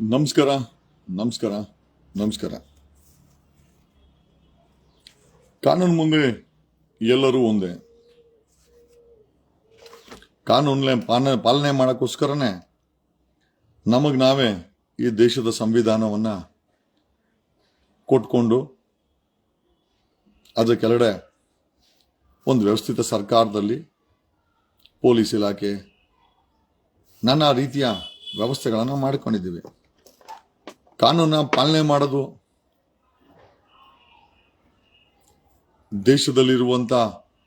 ನಮಸ್ಕಾರ ನಮಸ್ಕಾರ ನಮಸ್ಕಾರ. ಕಾನೂನು ಮುಂದೆ ಎಲ್ಲರೂ ಒಂದೇ. ಕಾನೂನೇ ಪಾಲನೆ ಪಾಲನೆ ಮಾಡೋಕ್ಕೋಸ್ಕರನೇ ನಮಗೆ ನಾವೇ ಈ ದೇಶದ ಸಂವಿಧಾನವನ್ನ ಕೊಟ್ಕೊಂಡು ಅದರ ಕೆಳಗಡೆ ಒಂದು ವ್ಯವಸ್ಥಿತ ಸರ್ಕಾರದಲ್ಲಿ ಪೊಲೀಸ್ ಇಲಾಖೆ, ನಾನಾ ರೀತಿಯ ವ್ಯವಸ್ಥೆಗಳನ್ನು ಮಾಡಿಕೊಂಡಿದ್ದೀವಿ. ಕಾನೂನ ಪಾಲನೆ ಮಾಡೋದು ದೇಶದಲ್ಲಿರುವಂತ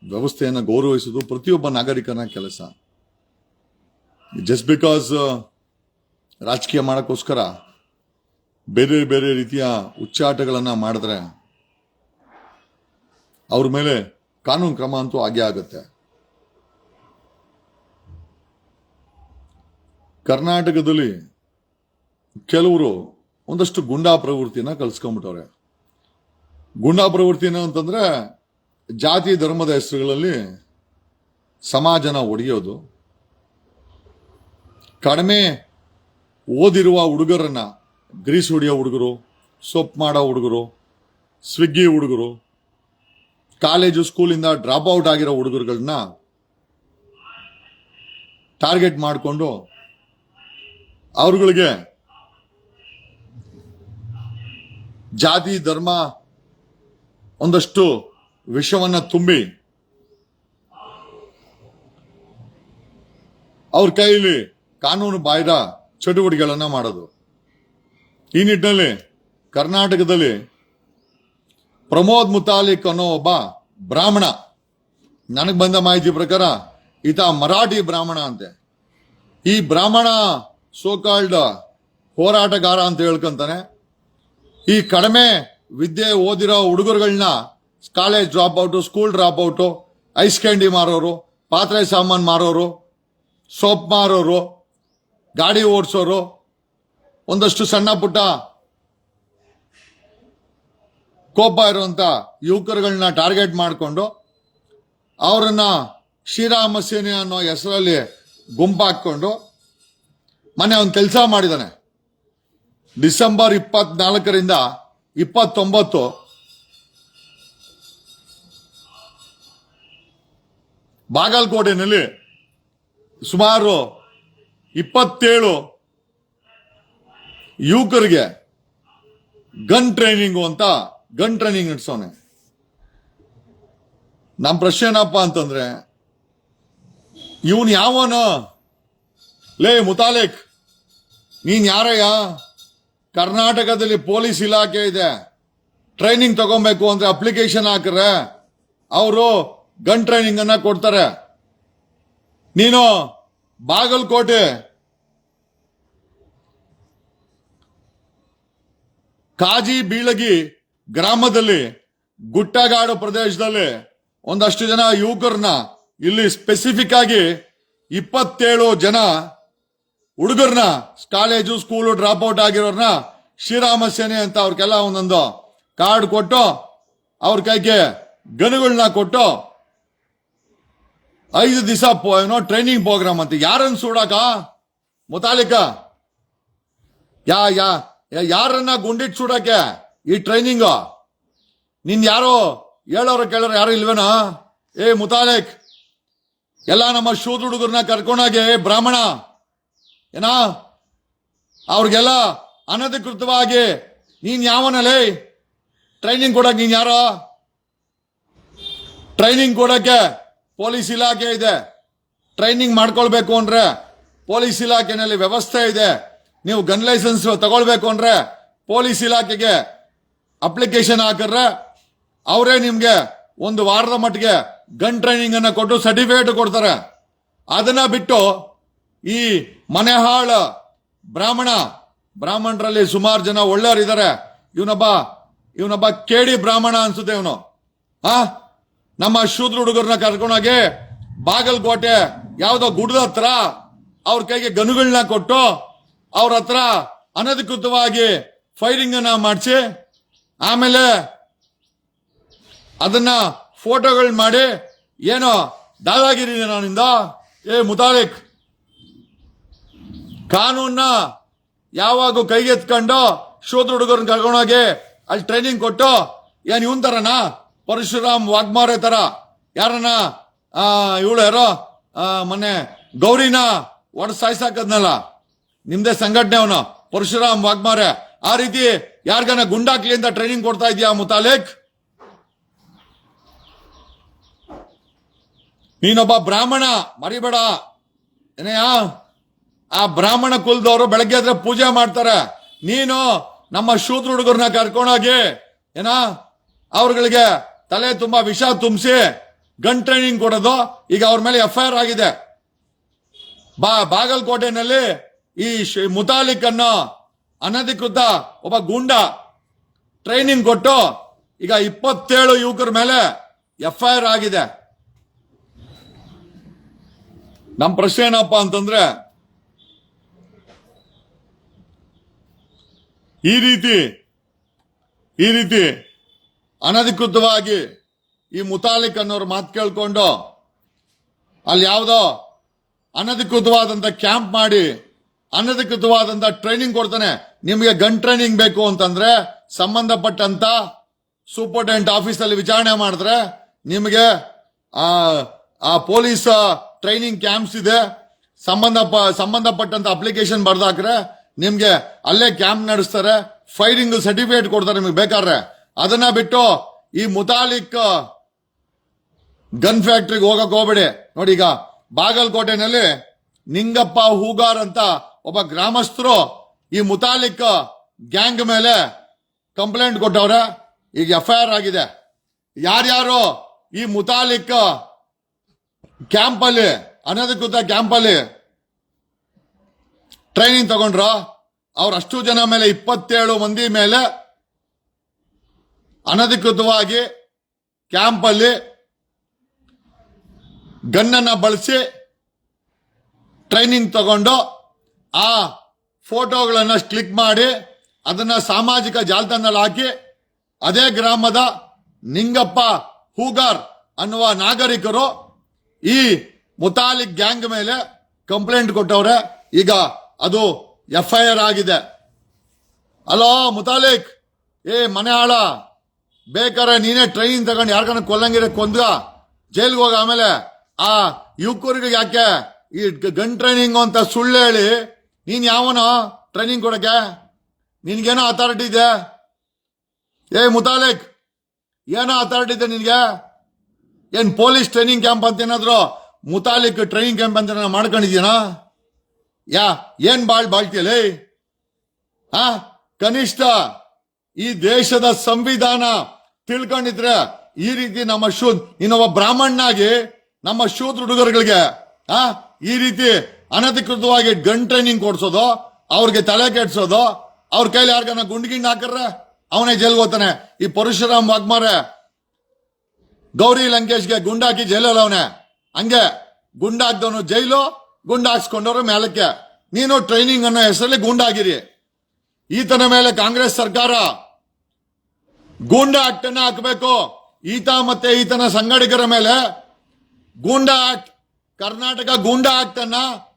ವ್ಯವಸ್ಥೆಯನ್ನು ಗೌರವಿಸೋದು ಪ್ರತಿಯೊಬ್ಬ ನಾಗರಿಕನ ಕೆಲಸ. ಜಸ್ಟ್ ಬಿಕಾಸ್ ರಾಜಕೀಯ ಮಾಡೋಕ್ಕೋಸ್ಕರ ಬೇರೆ ಬೇರೆ ರೀತಿಯ ಉಚ್ಚಾಟಗಳನ್ನು ಮಾಡಿದ್ರೆ ಅವ್ರ ಮೇಲೆ ಕಾನೂನು ಕ್ರಮ ಅಂತೂ ಆಗೇ ಆಗುತ್ತೆ. ಕರ್ನಾಟಕದಲ್ಲಿ ಕೆಲವರು ಒಂದಷ್ಟು ಗುಂಡಾ ಪ್ರವೃತ್ತಿನ ಕಲ್ಸ್ಕೊಂಡ್ಬಿಟ್ಟವ್ರೆ. ಗುಂಡಾ ಪ್ರವೃತ್ತಿನ ಅಂತಂದ್ರೆ ಜಾತಿ ಧರ್ಮದ ಹೆಸರುಗಳಲ್ಲಿ ಸಮಾಜನ ಒಡೆಯೋದು. ಕಡಿಮೆ ಓದಿರುವ ಹುಡುಗರನ್ನ ಗ್ರೀಸ್ ಹೊಡಿಯೋ ಹುಡುಗರು, ಸೊಪ್ಪು ಮಾಡೋ ಹುಡುಗರು, ಸ್ವಿಗ್ಗಿ ಹುಡುಗರು, ಕಾಲೇಜು ಸ್ಕೂಲಿಂದ ಡ್ರಾಪ್ ಔಟ್ ಆಗಿರೋ ಹುಡುಗರುಗಳನ್ನ ಟಾರ್ಗೆಟ್ ಮಾಡಿಕೊಂಡು ಅವರುಗಳಿಗೆ ಜಾತಿ, ಧರ್ಮ ಒಂದಷ್ಟು ವಿಷವನ್ನ ತುಂಬಿ ಅವ್ರ ಕೈಯಲ್ಲಿ ಕಾನೂನು ಬಾಹಿರ ಚಟುವಟಿಕೆಗಳನ್ನ ಮಾಡೋದು. ಈ ನಿಟ್ಟಿನಲ್ಲಿ ಕರ್ನಾಟಕದಲ್ಲಿ ಪ್ರಮೋದ್ ಮುತಾಲಿಕ್ ಅನ್ನೋ ಒಬ್ಬ ಬ್ರಾಹ್ಮಣ, ನನಗೆ ಬಂದ ಮಾಹಿತಿ ಪ್ರಕಾರ ಈತ ಮರಾಠಿ ಬ್ರಾಹ್ಮಣ ಅಂತೆ. ಈ ಬ್ರಾಹ್ಮಣ ಸೋಕಾಲ್ಡ್ ಹೋರಾಟಗಾರ ಅಂತ ಹೇಳ್ಕೊಂತಾನೆ. ಈ ಕಡಿಮೆ ವಿದ್ಯೆ ಓದಿರೋ ಹುಡುಗರುಗಳನ್ನ college drop out school drop out ice candy ಮಾರೋರು, ಪಾತ್ರೆ ಸಾಮಾನು ಮಾರೋರು ಸೋಪ್ ಮಾರೋರು, ಗಾಡಿ ಓಡಿಸೋರು, ಒಂದಷ್ಟು ಸಣ್ಣ ಪುಟ್ಟ ಕೋಪ ಇರುವಂತ ಯುವಕರುಗಳನ್ನ ಟಾರ್ಗೆಟ್ ಮಾಡಿಕೊಂಡು ಅವರನ್ನ ಶ್ರೀರಾಮ ಸೇನೆ ಅನ್ನೋ ಹೆಸರಲ್ಲಿ ಗುಂಪಾಕೊಂಡು ಮೊನ್ನೆ ಒಂದು ಕೆಲಸ ಮಾಡಿದಾನೆ. ಡಿಸೆಂಬರ್ ಇಪ್ಪತ್ನಾಲ್ಕರಿಂದ ಇಪ್ಪತ್ತೊಂಬತ್ತು. ಬಾಗಲಕೋಟೆನಲ್ಲಿ ಸುಮಾರು ಇಪ್ಪತ್ತೇಳು ಯುವಕರಿಗೆ ಗನ್ ಟ್ರೈನಿಂಗು ಅಂತ, ಗನ್ ಟ್ರೈನಿಂಗ್ ನಡೆಸೋಣ. ನಮ್ಮ ಪ್ರಶ್ನೆ ಏನಪ್ಪ ಅಂತಂದ್ರೆ, ಇವನು ಯಾವನು? ಲೇ ಮುತಾಲಿಕ್, ನೀನ್ ಯಾರಯ್ಯ? ಕರ್ನಾಟಕದಲ್ಲಿ ಪೊಲೀಸ್ ಇಲಾಖೆ ಇದೆ. ಟ್ರೈನಿಂಗ್ ತಗೊಬೇಕು ಅಂದ್ರೆ ಅಪ್ಲಿಕೇಶನ್ ಹಾಕ್ರೆ ಅವರು ಗನ್ ಟ್ರೈನಿಂಗ್ ಅನ್ನ ಕೊಡ್ತಾರೆ. ನೀನು ಬಾಗಲಕೋಟೆ ಕಾಜಿ ಬೀಳಗಿ ಗ್ರಾಮದಲ್ಲಿ ಗುಟ್ಟಗಾಡು ಪ್ರದೇಶದಲ್ಲಿ ಒಂದಷ್ಟು ಜನ ಯುವಕರನ್ನ ಇಲ್ಲಿ ಸ್ಪೆಸಿಫಿಕ್ ಆಗಿ ಇಪ್ಪತ್ತೇಳು ಜನ ಹುಡುಗರನ್ನ ಕಾಲೇಜು, ಸ್ಕೂಲು ಡ್ರಾಪ್ ಔಟ್ ಆಗಿರೋರ್ನ ಶ್ರೀರಾಮ ಸೇನೆ ಅಂತ ಅವ್ರಿಗೆಲ್ಲ ಒಂದೊಂದು ಕಾರ್ಡ್ ಕೊಟ್ಟು ಅವ್ರ ಕೈಗೆ ಗನ್ಗಳನ್ನ ಕೊಟ್ಟು ಐದು ದಿವಸ ಏನೋ ಟ್ರೈನಿಂಗ್ ಪ್ರೋಗ್ರಾಮ್ ಅಂತ. ಯಾರನ್ನ ಸುಡಾಕ ಮುತಾಲಿಕ. ಯಾ ಯಾ ಯಾರನ್ನ ಗುಂಡಿಟ್ ಸುಡಕ್ಕೆ ಈ ಟ್ರೈನಿಂಗ್ ನಿನ್ ಯಾರೋ ಹೇಳೋರು ಕೇಳೋರು ಯಾರು ಇಲ್ವೇನಾ? ಏ ಮುತಾಲಿಕ್, ಎಲ್ಲ ನಮ್ಮ ಶೂದ್ ಹುಡುಗರನ್ನ ಕರ್ಕೊಂಡಾಗೆ ಬ್ರಾಹ್ಮಣ. ಏನಾ? ಅವ್ರಿಗೆಲ್ಲ ಅನಧಿಕೃತವಾಗಿ ನೀನ್ ಯಾವನಲೇ ಟ್ರೈನಿಂಗ್ ಕೊಡಕ್ ನೀನ್ ಯಾರೋ? ಟ್ರೈನಿಂಗ್ ಕೊಡಕ್ಕೆ ಪೊಲೀಸ್ ಇಲಾಖೆ ಇದೆ. ಟ್ರೈನಿಂಗ್ ಮಾಡ್ಕೊಳ್ಬೇಕು ಅಂದ್ರೆ ಪೊಲೀಸ್ ಇಲಾಖೆನಲ್ಲಿ ವ್ಯವಸ್ಥೆ ಇದೆ. ನೀವು ಗನ್ ಲೈಸೆನ್ಸ್ ತಗೊಳ್ಬೇಕು ಅಂದ್ರೆ ಪೊಲೀಸ್ ಇಲಾಖೆಗೆ ಅಪ್ಲಿಕೇಶನ್ ಹಾಕಿದ್ರೆ ಅವರೇ ನಿಮ್ಗೆ ಒಂದು ವಾರದ ಮಟ್ಟಿಗೆ ಗನ್ ಟ್ರೈನಿಂಗ್ ಅನ್ನ ಕೊಟ್ಟು ಸರ್ಟಿಫಿಕೇಟ್ ಕೊಡ್ತಾರೆ. ಅದನ್ನ ಬಿಟ್ಟು ಈ ಮನೆಹಾಳ ಬ್ರಾಹ್ಮಣ, ಬ್ರಾಹ್ಮಣರಲ್ಲಿ ಸುಮಾರು ಜನ ಒಳ್ಳೆಯವರಿದ್ದಾರೆ. ಇವನೊಬ್ಬ ಇವನೊಬ್ಬ ಕೇಡಿ ಬ್ರಾಹ್ಮಣ ಅನ್ಸುತ್ತೆ ಇವನು. ಆ? ನಮ್ಮ ಶೂದ್ರ ಹುಡುಗರನ್ನ ಕರ್ಕೊಂಡೋಗಿ ಬಾಗಲಕೋಟೆ ಯಾವುದೋ ಗುಡ್ದ ಹತ್ರ ಅವ್ರ ಕೈಗೆ ಗನುಗಳನ್ನ ಕೊಟ್ಟು ಅವ್ರ ಹತ್ರ ಅನಧಿಕೃತವಾಗಿ ಫೈರಿಂಗ್ ಅನ್ನ ಮಾಡಿಸಿ, ಆಮೇಲೆ ಅದನ್ನ ಫೋಟೋಗಳು ಮಾಡಿ, ಏನೋ ದಾದಾಗಿರಿ ನಾನಿಂದ ಏ ಮುತಾಲಿಕ್ ಕಾನೂನ್ನ ಯಾವಾಗ ಕೈಗೆತ್ಕೊಂಡು ಶೋಧ ಹುಡುಗರನ್ನ ಕರ್ಕೊಂಡೋಗಿ ಅಲ್ಲಿ ಟ್ರೈನಿಂಗ್ ಕೊಟ್ಟು, ಏನ್ ಇವನ್ ತರನಾ? ಪರಶುರಾಮ್ ವಾಗ್ಮಾರೆ ತರ. ಯಾರನ್ನ? ಇವಳು ಯಾರೋ? ಮೊನ್ನೆ ಗೌರಿನ ಒಡ ಸಾಯ್ಸಾಕದ್ನಲ್ಲ. ನಿಮ್ದೇ ಸಂಘಟನೆ ಅವನು, ಪರಶುರಾಮ್ ವಾಗ್ಮಾರೆ. ಆ ರೀತಿ ಯಾರ್ಗನ ಗುಂಡಾಕ್ಲಿ ಅಂತ ಟ್ರೈನಿಂಗ್ ಕೊಡ್ತಾ ಇದೀಯಾ ಮುತಾಲಿಕ್? ನೀನೊಬ್ಬ ಬ್ರಾಹ್ಮಣ, ಮರಿಬೇಡ. ಏನಯ್ಯ ಆ ಬ್ರಾಹ್ಮಣ ಕುಲದವರು ಬೆಳಗ್ಗೆ ಆದ್ರೆ ಪೂಜೆ ಮಾಡ್ತಾರೆ. ನೀನು ನಮ್ಮ ಶೂದ್ರ ಹುಡುಗರನ್ನ ಕರ್ಕೊಂಡೋಗಿ ಏನ, ಅವ್ರಗಳಿಗೆ ತಲೆ ತುಂಬಾ ವಿಷ ತುಂಬಿಸಿ ಗನ್ ಟ್ರೈನಿಂಗ್ ಕೊಡೋದು. ಈಗ ಅವ್ರ ಮೇಲೆ ಎಫ್ ಐ ಆರ್ ಆಗಿದೆ. ಬಾ, ಬಾಗಲಕೋಟೆನಲ್ಲಿ ಈ ಮುತಾಲಿಕ್ ಅನ್ನೋ ಅನಧಿಕೃತ ಒಬ್ಬ ಗೂಂಡ ಟ್ರೈನಿಂಗ್ ಕೊಟ್ಟು ಈಗ ಇಪ್ಪತ್ತೇಳು ಯುವಕರ ಮೇಲೆ ಎಫ್ ಐ ಆರ್ ಆಗಿದೆ. ನಮ್ಮ ಪ್ರಶ್ನೆ ಏನಪ್ಪ ಅಂತಂದ್ರೆ ಈ ರೀತಿ ಈ ರೀತಿ ಅನಧಿಕೃತವಾಗಿ ಈ ಮುತಾಲಿಕ್ ಅನ್ನೋರು ಮಾತು ಕೇಳ್ಕೊಂಡು ಅಲ್ಲಿ ಯಾವುದೋ ಅನಧಿಕೃತವಾದಂಥ ಕ್ಯಾಂಪ್ ಮಾಡಿ ಅನಧಿಕೃತವಾದಂಥ ಟ್ರೈನಿಂಗ್ ಕೊಡ್ತಾನೆ. ನಿಮಗೆ ಗನ್ ಟ್ರೈನಿಂಗ್ ಬೇಕು ಅಂತಂದ್ರೆ ಸಂಬಂಧಪಟ್ಟಂತ ಸೂಪರ್ಟೆಂಟ್ ಆಫೀಸಲ್ಲಿ ವಿಚಾರಣೆ ಮಾಡಿದ್ರೆ ನಿಮಗೆ ಆ ಪೊಲೀಸ್ ಟ್ರೈನಿಂಗ್ ಕ್ಯಾಂಪ್ಸ್ ಇದೆ. ಸಂಬಂಧ ಸಂಬಂಧಪಟ್ಟಂತ ಅಪ್ಲಿಕೇಶನ್ ಬರ್ದಾಕ್ರೆ ನಿಮ್ಗೆ ಅಲ್ಲೇ ಕ್ಯಾಂಪ್ ನಡೆಸ್ತಾರೆ ಫೈರಿಂಗ್ ಸರ್ಟಿಫಿಕೇಟ್ ಕೊಡ್ತಾರೆ ನಿಮಗೆ ಬೇಕಾದ್ರೆ. ಅದನ್ನ ಬಿಟ್ಟು ಈ ಮುತಾಲಿಕ್ ಗನ್ ಫ್ಯಾಕ್ಟ್ರಿಗೆ ಹೋಗಕ್ ಹೋಗ್ಬೇಡಿ. ನೋಡಿ ಈಗ ಬಾಗಲಕೋಟೆನಲ್ಲಿ ನಿಂಗಪ್ಪ ಹೂಗಾರ್ ಅಂತ ಒಬ್ಬ ಗ್ರಾಮಸ್ಥರು ಈ ಮುತಾಲಿಕ್ ಗ್ಯಾಂಗ್ ಮೇಲೆ ಕಂಪ್ಲೇಂಟ್ ಕೊಟ್ಟವ್ರೆ. ಈಗ ಎಫ್ ಐ ಆರ್ ಆಗಿದೆ. ಯಾರ್ಯಾರು ಈ ಮುತಾಲಿಕ್ ಕ್ಯಾಂಪಲ್ಲಿ, ಅನಧಿಕೃತ ಕ್ಯಾಂಪ್ ಅಲ್ಲಿ ಟ್ರೈನಿಂಗ್ ತಗೊಂಡ್ರ ಅವ್ರ ಅಷ್ಟು ಜನ ಮೇಲೆ ಇಪ್ಪತ್ತೇಳು ಮಂದಿ ಮೇಲೆ ಅನಧಿಕೃತವಾಗಿ ಕ್ಯಾಂಪ್ ಅಲ್ಲಿ ಗನ್ನನ್ನ ಬಳಸಿ ಟ್ರೈನಿಂಗ್ ತಗೊಂಡು ಆ ಫೋಟೋಗಳನ್ನು ಕ್ಲಿಕ್ ಮಾಡಿ ಅದನ್ನ ಸಾಮಾಜಿಕ ಜಾಲತಾಣದಲ್ಲಿ ಹಾಕಿ, ಅದೇ ಗ್ರಾಮದ ನಿಂಗಪ್ಪ ಹೂಗಾರ್ ಅನ್ನುವ ನಾಗರಿಕರು ಈ ಮುತಾಲಿಕ್ ಗ್ಯಾಂಗ್ ಮೇಲೆ ಕಂಪ್ಲೇಂಟ್ ಕೊಟ್ಟವ್ರೆ. ಈಗ ಅದು ಎಫ್ ಐ ಆರ್ ಆಗಿದೆ. ಅಲೋ, ಮುತಾಲಿಕ್. ಏ, ಮನೆ ಆಳ. ಬೇಕಾರೆ ನೀನೇ ಟ್ರೈನಿಂಗ್ ತಗೊಂಡು ಯಾರ್ಕನ ಕೊಲ್ಲಂಗಿರ ಕೊಂದ ಜೈಲ್ಗೆ ಹೋಗ ಆಮೇಲೆ. ಆ ಯುವಕರಿಗೆ ಯಾಕೆ ಈ ಗನ್ ಟ್ರೈನಿಂಗ್ ಅಂತ ಸುಳ್ಳು ಹೇಳಿ ನೀನ್ ಯಾವನೋ ಟ್ರೈನಿಂಗ್ ಕೊಡಕ್ಕೆ? ನಿನಗೇನೋ ಅಥಾರಿಟಿ ಇದೆ? ಏ, ಮುತಾಲಿಕ್, ಏನೋ ಅಥಾರಿಟಿ ಇದೆ ನಿನಗೆ? ಏನು ಪೊಲೀಸ್ ಟ್ರೈನಿಂಗ್ ಕ್ಯಾಂಪ್ ಅಂತ ಏನಾದ್ರು ಮುತಾಲಿಕ್ ಟ್ರೈನಿಂಗ್ ಕ್ಯಾಂಪ್ ಅಂತ ಮಾಡ್ಕೊಂಡಿದ್ದೀನಾ ಯಾ, ಏನ್ ಬಾಳ್ ಬಾಳ್ತಿಯಲೇ? ಆ, ಕನಿಷ್ಠ ಈ ದೇಶದ ಸಂವಿಧಾನ ತಿಳ್ಕೊಂಡಿದ್ರೆ ಈ ರೀತಿ ನಮ್ಮ ಶೂ ಇನ್ನೊಬ್ಬ ಬ್ರಾಹ್ಮಣನಾಗಿ ನಮ್ಮ ಶೂದ್ರ ಹುಡುಗರುಗಳಿಗೆ, ಆ, ಈ ರೀತಿ ಅನಧಿಕೃತವಾಗಿ ಗನ್ ಟ್ರೈನಿಂಗ್ ಕೊಡ್ಸೋದು, ಅವ್ರಿಗೆ ತಲೆ ಕೆಡ್ಸೋದು, ಅವ್ರ ಕೈಲಿ ಯಾರಿಗಾನ ಗುಂಡ್ ಗಿಂಡ್ ಹಾಕರ್ರೆ, ಅವನೇ ಜೈಲ್ ಹೋಗ್ತಾನೆ. ಈ ಪರಶುರಾಮ್ ವಾಗ್ಮಾರೆ, ಗೌರಿ ಲಂಕೇಶ್ಗೆ ಗುಂಡಾಕಿ ಜೈಲಲ್ಲ ಅವನೇ. ಹಂಗೆ ಗುಂಡಾಕ್ದವನು ಜೈಲು ಗುಂಡಾಕ್ಸ್ಕೊಂಡವ್ರು ಮೇಲಕ್ಕೆ. ನೀನು ಟ್ರೈನಿಂಗ್ ಅನ್ನೋ ಹೆಸರಲ್ಲಿ ಗುಂಡಾಗಿರಿ. ಈತನ ಮೇಲೆ ಕಾಂಗ್ರೆಸ್ ಸರ್ಕಾರ ಗೂಂಡಾ ಆಕ್ಟ್ ಅನ್ನ ಹಾಕಬೇಕು. ಈತ ಮತ್ತೆ ಈತನ ಸಂಗಡಿಗರ ಮೇಲೆ ಗೂಂಡಾ ಆಕ್ಟ್ ಕರ್ನಾಟಕ ಗೂಂಡಾ ಆಕ್ಟ್ ಅನ್ನ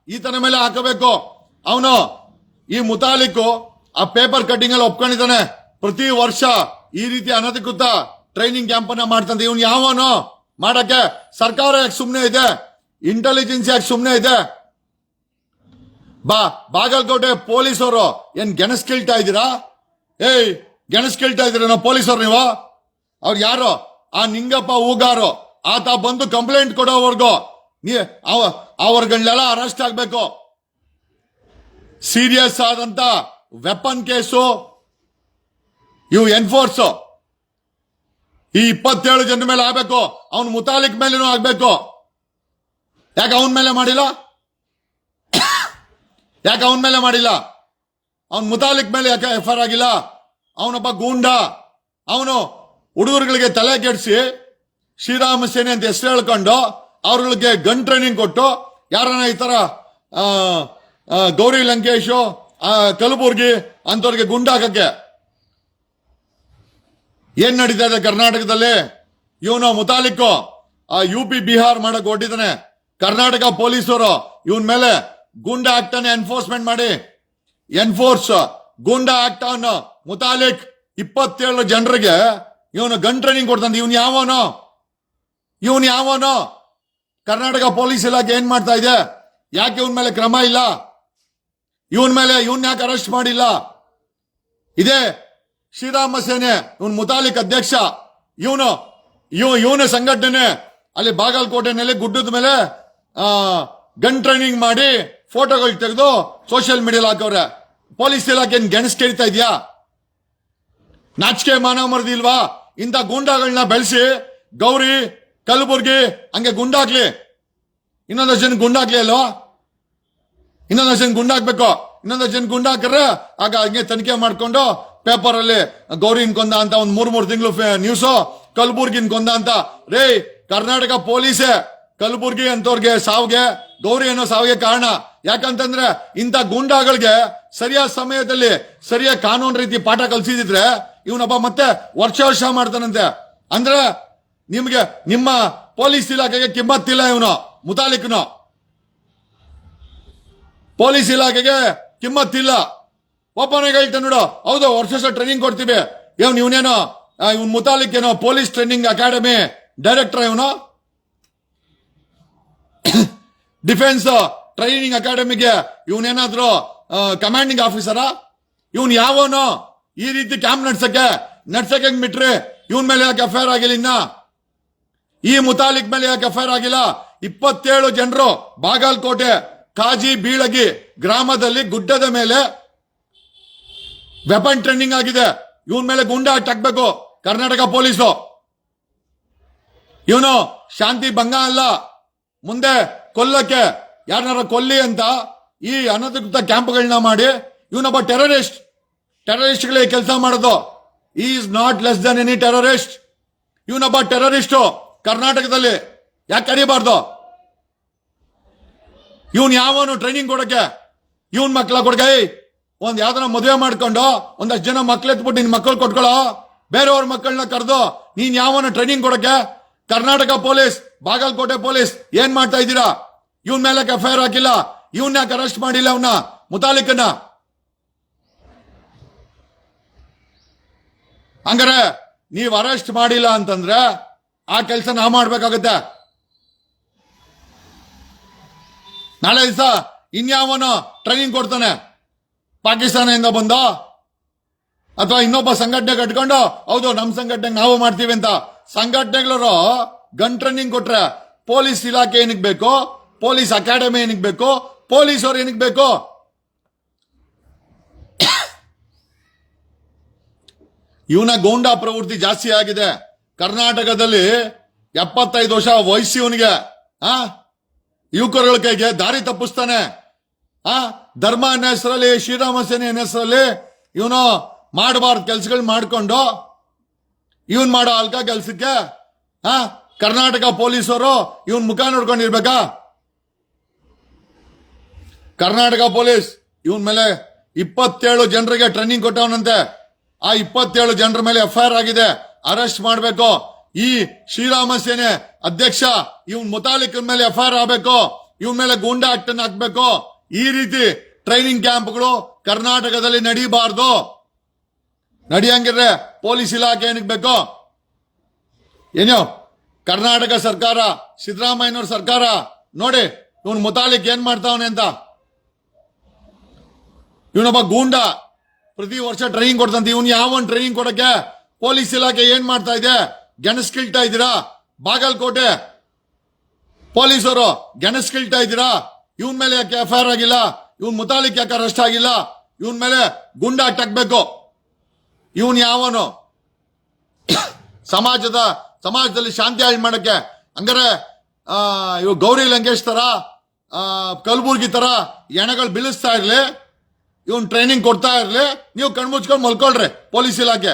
ಈತನ ಮೇಲೆ ಹಾಕಬೇಕು. ಅವನು ಈ ಮುತಾಲಿಕು ಆ ಪೇಪರ್ ಕಟ್ಟಿಂಗ್ ಅಲ್ಲಿ ಒಪ್ಕೊಂಡಿದ್ದಾನೆ. ಪ್ರತಿ ವರ್ಷ ಈ ರೀತಿ ಅನಧಿಕೃತ ಟ್ರೈನಿಂಗ್ ಕ್ಯಾಂಪ್ ಅನ್ನ ಮಾಡ್ತಂತೆ. ಇವನ್ ಯಾವನು? ಮಾಡಕ್ಕೆ ಸರ್ಕಾರ ಯಾಕೆ ಸುಮ್ಮನೆ ಇದೆ? ಇಂಟೆಲಿಜೆನ್ಸ್ ಯಾಕೆ ಸುಮ್ಮನೆ ಇದೆ? ಬಾ, ಬಾಗಲಕೋಟೆ ಪೊಲೀಸರು ಏನ್ ಗೆಣಸ್ ಕೇಳ್ತಾ ಇದ್ದೀರಾ? ಏಯ್, ಗೆಣಸ್ ಕೇಳ್ತಾ ಇದ್ದೀರಾ ಪೊಲೀಸರು ನೀವು? ಅವ್ರು ಯಾರು? ಆ ನಿಂಗಪ್ಪ ಹೂಗಾರು ಆತ ಬಂದು ಕಂಪ್ಲೇಂಟ್ ಕೊಡೋವರೆಗೂ, ನೀ, ಅವ- ಅವ್ರಗಳನ್ನೆಲ್ಲ ಅರೆಸ್ಟ್ ಆಗ್ಬೇಕು. ಸೀರಿಯಸ್ ಆದಂತ ವೆಪನ್ ಕೇಸು, ಇವು ಎನ್ಫೋರ್ಸ್. ಈ ಇಪ್ಪತ್ತೇಳು ಜನ ಮೇಲೆ ಆಗ್ಬೇಕು, ಅವನ್ ಮುತಾಲಿಕ್ ಮೇಲೇನೂ ಆಗ್ಬೇಕು. ಯಾಕೆ ಅವನ ಮೇಲೆ ಮಾಡಿಲ್ಲ? ಯಾಕೆ ಅವನ ಮೇಲೆ ಮಾಡಿಲ್ಲ? ಅವನ್ ಮುತಾಲಿಕ್ ಮೇಲೆ ಯಾಕೆ ಎಫ್ ಆರ್ ಆಗಿಲ್ಲ? ಅವನೊಬ್ಬ ಗೂಂಡ. ಅವನು ಹುಡುಗರುಗಳಿಗೆ ತಲೆ ಕೆಡಿಸಿ ಶ್ರೀರಾಮ ಸೇನೆ ಅಂತ ಹೆಸರು ಹೇಳ್ಕೊಂಡು ಅವ್ರಗಳಿಗೆ ಗನ್ ಟ್ರೈನಿಂಗ್ ಕೊಟ್ಟು ಯಾರನ್ನ ಈ ತರ ಗೌರಿ ಲಂಕೇಶು ಕಲಬುರ್ಗಿ ಅಂತವ್ರಿಗೆ ಗುಂಡಾಕಕ್ಕೆ ಏನ್ ನಡೀತಾ ಇದೆ ಕರ್ನಾಟಕದಲ್ಲಿ? ಇವನು ಮುತಾಲಿಕ್ಕು. ಆ, ಯು ಪಿ, ಬಿಹಾರ್ ಮಾಡಕ್ ಹೊಟ್ಟಿದ್ದಾನೆ ಕರ್ನಾಟಕ ಪೊಲೀಸರು. ಇವನ್ ಮೇಲೆ ಗುಂಡ ಆಕ್ಟ್ ಅನ್ನು ಎನ್ಫೋರ್ಸ್ಮೆಂಟ್ ಮಾಡಿ. ಎನ್ಫೋರ್ಸ್ ಗೂಂಡಾ ಆಕ್ಟ್ ಅನ್ನು ಮುತಾಲಿಕ್ ಇಪ್ಪತ್ತೇಳು ಜನರಿಗೆ ಇವನು ಗನ್ ಟ್ರೈನಿಂಗ್ ಕೊಡ್ತಾನೆ. ಇವನ್ ಯಾವನು? ಇವನ್ ಯಾವನು? ಕರ್ನಾಟಕ ಪೊಲೀಸ್ ಇಲಾಖೆ ಏನ್ ಮಾಡ್ತಾ ಇದೆ? ಯಾಕೆ ಇವನ್ ಮೇಲೆ ಕ್ರಮ ಇಲ್ಲ? ಇವನ್ ಮೇಲೆ ಇವನ್ ಯಾಕೆ ಅರೆಸ್ಟ್ ಮಾಡಿಲ್ಲ? ಇದೇ ಶ್ರೀರಾಮ ಸೇನೆ, ಇವನ್ ಮುತಾಲಿಕ್ ಅಧ್ಯಕ್ಷ, ಇವನು, ಇವ, ಇವನ ಸಂಘಟನೆ, ಅಲ್ಲಿ ಬಾಗಲಕೋಟೆನಲ್ಲಿ ಗುಡ್ಡದ ಮೇಲೆ ಗನ್ ಟ್ರೈನಿಂಗ್ ಮಾಡಿ ಫೋಟೋಗಳು ತೆಗೆದು ಸೋಷಿಯಲ್ ಮೀಡಿಯಾ ಹಾಕವ್ರೆ. ಪೊಲೀಸ್ ಇಲಾಖೆ ಗೆಣಸ್ ಕೇಳ್ತಾ ಇದೆಯಾ? ನಾಚಿಕೆ ಮಾನವ ಮರದಿಲ್ವಾ ಇಂಥ ಗೂಂಡಾಗಳನ್ನ ಬೆಳೆಸಿ ಗೌರಿ, ಕಲಬುರ್ಗಿ, ಹಂಗೆ ಗುಂಡಾಗ್ಲಿ. ಇನ್ನೊಂದಷ್ಟು ಜನ ಗುಂಡಾಗ್ಲಿ ಅಲ್ವಾ ಇನ್ನೊಂದಷ್ಟು ಜನ ಗುಂಡಾಗ್ಬೇಕು. ಇನ್ನೊಂದಷ್ಟು ಜನ ಗುಂಡಾಕ್ರೆ ಆಗ ಹಂಗೆ ತನಿಖೆ ಮಾಡ್ಕೊಂಡು ಪೇಪರ್ ಅಲ್ಲಿ ಗೌರಿನ್ ಕೊಂದ ಅಂತ ಒಂದ್ ಮೂರ್ ಮೂರ್ ತಿಂಗಳು ನ್ಯೂಸು ಕಲಬುರ್ಗಿನ್ ಕೊಂದ ಅಂತ. ರೇ ಕರ್ನಾಟಕ ಪೊಲೀಸೇ, ಕಲಬುರ್ಗಿ ಅಂತವ್ರಿಗೆ ಸಾವಿಗೆ. ಗೌರಿ ಅನ್ನೋ ಸಾವಿಗೆ ಕಾರಣ. ಯಾಕಂತಂದ್ರೆ ಇಂಥ ಗೂಂಡಾಗಳಿಗೆ ಸರಿಯಾದ ಸಮಯದಲ್ಲಿ ಸರಿಯಾದ ಕಾನೂನು ರೀತಿ ಪಾಠ ಕಲ್ಸಿದಿದ್ರೆ ಇವನೊಬ್ಬ ಮತ್ತೆ ವರ್ಷ ವರ್ಷ ಮಾಡ್ತಾನಂತೆ. ಅಂದ್ರೆ ನಿಮ್ಗೆ ನಿಮ್ಮ ಪೊಲೀಸ್ ಇಲಾಖೆಗೆ ಕಿಮ್ಮತ್ತಿಲ್ಲ ಇವನು, ಮುತಾಲಿಕ್ನು. ಪೊಲೀಸ್ ಇಲಾಖೆಗೆ ಕಿಮ್ಮತ್ತಿಲ್ಲ. ಒಬ್ಬನಿಗೆ ಹೇಳ್ತಾನೆ ನೋಡು, ಹೌದು, ವರ್ಷ ವರ್ಷ ಟ್ರೈನಿಂಗ್ ಕೊಡ್ತೀವಿ. ಇವನ್ ಇವನೇನೋ ಇವನ್ ಮುತಾಲಿಕ್ ಏನೋ ಪೊಲೀಸ್ ಟ್ರೈನಿಂಗ್ ಅಕಾಡೆಮಿ ಡೈರೆಕ್ಟರ್ ಇವನು? ಡಿಫೆನ್ಸ್ ಟ್ರೈನಿಂಗ್ ಅಕಾಡೆಮಿಗೆ ಇವನೇನಾದ್ರು ಕಮಾಂಡಿಂಗ್ ಆಫೀಸರಾ ಇವನ್ ಯಾವನು ಈ ರೀತಿ ಕ್ಯಾಂಪ್ ನಡ್ಸಕ್ಕೆ ನಡ್ಸಕ್ಕೆ ಬಿಟ್ರಿ ಇವನ್ ಮೇಲೆ ಯಾಕೆ ಅಫೇರ್ ಆಗಿಲ್ಲ ಇನ್ನ? ಈ ಮುತಾಲಿಕ್ ಮೇಲೆ ಯಾಕೆ ಎಫ್ಐಆರ್ ಆಗಿಲ್ಲ? ಇಪ್ಪತ್ತೇಳು ಜನರು ಬಾಗಲಕೋಟೆ, ಕಾಜಿ, ಬೀಳಗಿ ಗ್ರಾಮದಲ್ಲಿ ಗುಡ್ಡದ ಮೇಲೆ ವೆಪನ್ ಟ್ರೈನಿಂಗ್ ಆಗಿದೆ. ಇವನ್ ಮೇಲೆ ಗುಂಡಾ ಹಾಕ್ಬೇಕು, ಕರ್ನಾಟಕ ಪೊಲೀಸು. ಇವನು ಶಾಂತಿ ಭಂಗ ಅಲ್ಲ. ಮುಂದೆ ಕೊಲ್ಲಕ್ಕೆ ಯಾರನ್ನಾರ ಕೊಲ್ಲಿ ಅಂತ ಈ ಅನಧಿಕೃತ ಕ್ಯಾಂಪ್ಗಳನ್ನ ಮಾಡಿ, ಇವನೊಬ್ಬ ಟೆರರಿಸ್ಟ್, ಟೆರರಿಸ್ಟ್ಗಳಿಗೆ ಕೆಲಸ ಮಾಡೋದು. Is not less than any terrorist ಇವನೊಬ್ಬ ಟೆರರಿಸ್ಟು ಕರ್ನಾಟಕದಲ್ಲಿ ಯಾಕೆ ಕರಿಬಾರ್ದು? ಇವನ್ ಯಾವನು ಟ್ರೈನಿಂಗ್ ಕೊಡಕ್ಕೆ? ಇವನ್ ಮಕ್ಳ ಕೊಡಕ್ಕೆ ಒಂದು ಯಾವ್ದನ ಮದುವೆ ಮಾಡ್ಕೊಂಡು ಒಂದಷ್ಟು ಜನ ಮಕ್ಳು ಎತ್ಬಿಟ್ಟು ನಿನ್ ಮಕ್ಕಳು ಕೊಟ್ಕೊಳ್ಳೋ ಬೇರೆಯವ್ರ ಮಕ್ಕಳನ್ನ ಕರೆದು ನೀನ್ ಯಾವನ ಟ್ರೈನಿಂಗ್ ಕೊಡಕ್ಕೆ? ಕರ್ನಾಟಕ ಪೊಲೀಸ್ ಬಾಗಲಕೋಟೆ ಪೊಲೀಸ್ ಏನ್ ಮಾಡ್ತಾ ಇದ್ದೀರಾ? ಇವನ್ ಮೇಲೆ ಎಫ್ಐಆರ್ ಹಾಕಿಲ್ಲ. ಇವನ್ ಯಾಕೆ ಅರೆಸ್ಟ್ ಮಾಡಿಲ್ಲ ಅವನ? ಮುತಾಲಿಕನ? ಹಂಗಾರೆ ನೀವು ಅರೆಸ್ಟ್ ಮಾಡಿಲ್ಲ ಅಂತಂದ್ರೆ ಆ ಕೆಲಸ ನಾ ಮಾಡ್ಬೇಕಾಗತ್ತೆ. ನಾಳೆ ದಿವಸ ಇನ್ಯಾವನು ಟ್ರೈನಿಂಗ್ ಕೊಡ್ತಾನೆ. ಪಾಕಿಸ್ತಾನದಿಂದ ಬಂದ? ಅಥವಾ ಇನ್ನೊಬ್ಬ ಸಂಘಟನೆ ಕಟ್ಕೊಂಡು, ಹೌದು ನಮ್ಮ ಸಂಘಟನೆಗೆ ನಾವು ಮಾಡ್ತೀವಿ ಅಂತ. ಸಂಘಟನೆಗಳರು ಗನ್ ಟ್ರೈನಿಂಗ್ ಕೊಟ್ರೆ ಪೊಲೀಸ್ ಇಲಾಖೆ ಏನಕ್ಕೆ ಬೇಕು, ಪೊಲೀಸ್ ಅಕಾಡೆಮಿ ಏನಕ್ಕೆ ಬೇಕು ಪೊಲೀಸ್ ಅವ್ರು ಏನಕ್ಕೆ ಬೇಕು? ಇವನ ಗೌಂಡಾ ಪ್ರವೃತ್ತಿ ಜಾಸ್ತಿ ಆಗಿದೆ. ಕರ್ನಾಟಕದಲ್ಲಿ ಎಪ್ಪತ್ತೈದು ವರ್ಷ ವಯಸ್ಸು ಇವನಿಗೆ. ಆ? ಯುವಕರುಗಳ ಕೈಗೆ ದಾರಿ ತಪ್ಪಿಸ್ತಾನೆ. ಆ? ಧರ್ಮ ಅನ್ನೋ ಹೆಸರಲ್ಲಿ, ಶ್ರೀರಾಮ ಸೇನೆ ಹೆಸರಲ್ಲಿ ಇವನು ಮಾಡಬಾರ್ದು ಕೆಲ್ಸಗಳು ಮಾಡ್ಕೊಂಡು. ಇವನ್ ಮಾಡೋ ಅಲ್ಕ ಕೆಲ್ಸಕ್ಕೆ, ಆ? ಕರ್ನಾಟಕ ಪೊಲೀಸರು ಇವನ್ ಮುಖ ನೋಡ್ಕೊಂಡಿರ್ಬೇಕಾ? ಕರ್ನಾಟಕ ಪೊಲೀಸ್, ಇವನ್ ಮೇಲೆ ಇಪ್ಪತ್ತೇಳು ಜನರಿಗೆ ಟ್ರೈನಿಂಗ್ ಕೊಟ್ಟವನಂತೆ. ಆ ಇಪ್ಪತ್ತೇಳು ಜನರ ಮೇಲೆ ಎಫ್ಐಆರ್ ಆಗಿದೆ. ಅರೆಸ್ಟ್ ಮಾಡಬೇಕು. ಈ ಶ್ರೀರಾಮ ಸೇನೆ ಅಧ್ಯಕ್ಷ, ಇವನ್ ಮುತಾಲಿಕ್ ಮೇಲೆ ಎಫ್ಐಆರ್ ಆಗಬೇಕು. ಇವನ್ ಮೇಲೆ ಗೂಂಡಾ ಆಕ್ಟ್ ಹಾಕ್ಬೇಕು. ಈ ರೀತಿ ಟ್ರೈನಿಂಗ್ ಕ್ಯಾಂಪ್ಗಳು ಕರ್ನಾಟಕದಲ್ಲಿ ನಡೀಬಾರ್ದು. ನಡಿಯಂಗಿದ್ರೆ ಪೊಲೀಸ್ ಇಲಾಖೆ ಏನಕ್ಕೆ ಬೇಕು? ಏನೋ ಕರ್ನಾಟಕ ಸರ್ಕಾರ, ಸಿದ್ದರಾಮಯ್ಯನವ್ರ ಸರ್ಕಾರ, ನೋಡಿ, ಇವನ್ ಮುತಾಲಿಕ್ ಏನ್ ಮಾಡ್ತಾವನೆ ಅಂತ. ಇವನೊಬ್ಬ ಗೂಂಡ ಪ್ರತಿ ವರ್ಷ ಟ್ರೈನಿಂಗ್ ಕೊಡ್ತಂತ, ಇವನ್ ಯಾವನ್ ಟ್ರೈನಿಂಗ್ ಕೊಡಕ್ಕೆ? ಪೊಲೀಸ್ ಇಲಾಖೆ ಏನ್ ಮಾಡ್ತಾ ಇದೆ? ಗೆಣಸ್ಕಿಳ್ತಾ ಇದ್ದೀರಾ? ಬಾಗಲಕೋಟೆ. ಪೊಲೀಸರು ಗೆಣಸ್ಕಿಳ್ತಾ ಇದ್ದೀರಾ? ಇವನ್ ಮೇಲೆ ಯಾಕೆ ಎಫ್ಐಆರ್ ಆಗಿಲ್ಲ? ಇವನ್ ಮುತಾಲಿಕ್ ಯಾಕೆ ಅರೆಸ್ಟ್ ಆಗಿಲ್ಲ? ಇವನ್ ಮೇಲೆ ಗುಂಡ ಟಕ್ಬೇಕು ಇವನ್ ಯಾವನು? ಸಮಾಜದ ಸಮಾಜದಲ್ಲಿ ಶಾಂತಿ ಹಾಳು ಮಾಡಕ್ಕೆ ಹಂಗಾರೆ ಇವ್ ಗೌರಿ ಲಂಕೇಶ್ ಆ, ಕಲಬುರ್ಗಿ ತರ ಎಣಗಳು ಬೀಳಿಸ್ತಾ ಇರ್ಲಿ ಇವನ್ ಟ್ರೈನಿಂಗ್ ಕೊಡ್ತಾ ಇರ್ಲಿ ನೀವು ಕಣ್ಮುಚ್ಕೊಂಡು ಮಲ್ಕೊಳ್ರಿ ಪೊಲೀಸ್ ಇಲಾಖೆ.